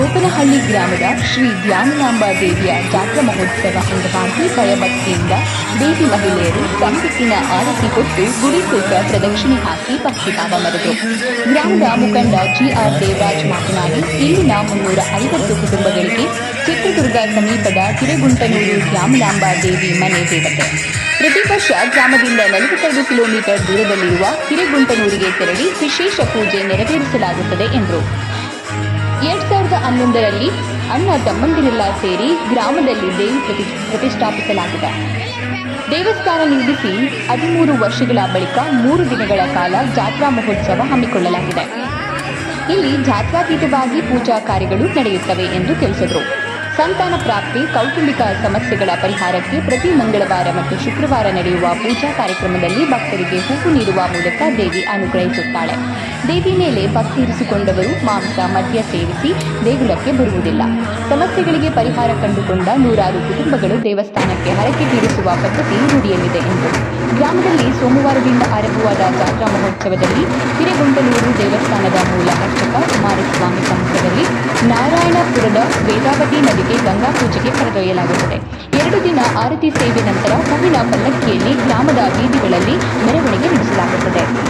ಗೋಪನಹಳ್ಳಿ ಗ್ರಾಮದ ಶ್ರೀ ಧ್ಯಾನಲಾಂಬ ದೇವಿಯ ಜಾತ್ರಾ ಮಹೋತ್ಸವ ಅಂಗವಾಗಿ ಭಯಭಕ್ತಿಯಿಂದ ದೇವಿ ಮಹಿಳೆಯರು ಸಂಸತ್ತಿನ ಆರತಿ ಕೊಟ್ಟು ಗುಡಿ ಸುತ್ತ ಪ್ರದಕ್ಷಿಣೆ ಹಾಕಿ ಭಕ್ತಿಭಾವ ಮರೆದು ಗ್ರಾಮದ ಮುಖಂಡ ಜಿಆರ್ ದೇವರಾಜ್ ಮಾತನಾಡಿ, ಇಲ್ಲಿನ ಮುನ್ನೂರ ಐವತ್ತು ಕುಟುಂಬಗಳಿಗೆ ಚಿತ್ರದುರ್ಗ ಸಮೀಪದ ತಿರುಗುಂಟನೂರು ಧ್ಯಾಮಲಾಂಬ ದೇವಿ ಮನೆ ದೇವತೆ. ಪ್ರತಿ ವರ್ಷ ಗ್ರಾಮದಿಂದ ನಲವತ್ತೈದು ಕಿಲೋಮೀಟರ್ ದೂರದಲ್ಲಿರುವ ಹಿರೇಗುಂಟನೂರಿಗೆ ತೆರಳಿ ವಿಶೇಷ ಪೂಜೆ ನೆರವೇರಿಸಲಾಗುತ್ತದೆ ಎಂದರು. ಹನ್ನೊಂದರಲ್ಲಿ ಅಣ್ಣ ತಮ್ಮಂದಿರೆಲ್ಲ ಸೇರಿ ಗ್ರಾಮದಲ್ಲಿ ದೇವಿ ಪ್ರತಿ, ಪ್ರತಿಷ್ಠಾಪಿಸಲಾಗಿದೆ. ದೇವಸ್ಥಾನ ನಿರ್ಮಿಸಿ ಹದಿಮೂರು ವರ್ಷಗಳ ಬಳಿಕ ಮೂರು ದಿನಗಳ ಕಾಲ ಜಾತ್ರಾ ಮಹೋತ್ಸವ ಹಮ್ಮಿಕೊಳ್ಳಲಾಗಿದೆ. ಇಲ್ಲಿ ಜಾತ್ರಾತೀತವಾಗಿ ಪೂಜಾ ಕಾರ್ಯಗಳು ನಡೆಯುತ್ತವೆ ಎಂದು ತಿಳಿಸಿದರು. ಸಂತಾನ ಪ್ರಾಪ್ತಿ, ಕೌಟುಂಬಿಕ ಸಮಸ್ಯೆಗಳ ಪರಿಹಾರಕ್ಕೆ ಪ್ರತಿ ಮಂಗಳವಾರ ಮತ್ತು ಶುಕ್ರವಾರ ನಡೆಯುವ ಪೂಜಾ ಕಾರ್ಯಕ್ರಮದಲ್ಲಿ ಭಕ್ತರಿಗೆ ಹೂವು ನೀಡುವ ಮೂಲಕ ದೇವಿ ಅನುಗ್ರಹಿಸುತ್ತಾಳೆ. ದೇವಿ ಮೇಲೆ ಭಕ್ತಿ ಇರಿಸಿಕೊಂಡವರು ಮಾಂಸ, ಮದ್ಯ ಸೇವಿಸಿ ದೇಗುಲಕ್ಕೆ ಬರುವುದಿಲ್ಲ. ಸಮಸ್ಯೆಗಳಿಗೆ ಪರಿಹಾರ ಕಂಡುಕೊಂಡ ನೂರಾರು ಕುಟುಂಬಗಳು ದೇವಸ್ಥಾನಕ್ಕೆ ಹರಕೆ ತೀರಿಸುವ ಪದ್ಧತಿ ರೂಢಿಯಲ್ಲಿದೆ ಎಂದು. ಗ್ರಾಮದಲ್ಲಿ ಸೋಮವಾರದಿಂದ ಆರಂಭವಾದ ಜಾತ್ರಾ ಮಹೋತ್ಸವದಲ್ಲಿ ಹಿರೇಗೊಂಡಲೂರು ದೇವಸ್ಥಾನದ ಮೂಲ ಅರ್ಚಕ ಕುಮಾರಸ್ವಾಮಿ ಸಮ್ಮುಖದಲ್ಲಿ ನಾರಾಯಣಪುರದ ವೇದಾವತಿ ನದಿಗೆ ಗಂಗಾ ಪೂಜೆಗೆ ಕರೆದೊಯ್ಯಲಾಗುತ್ತದೆ. ಎರಡು ದಿನ ಆರತಿ ಸೇವೆ ನಂತರ ಹೂವಿನ ಪಲ್ಲಕ್ಕಿಯಲ್ಲಿ ಗ್ರಾಮದ ಬೀದಿಗಳಲ್ಲಿ ಮೆರವಣಿಗೆ ನಡೆಸಲಾಗುತ್ತದೆ.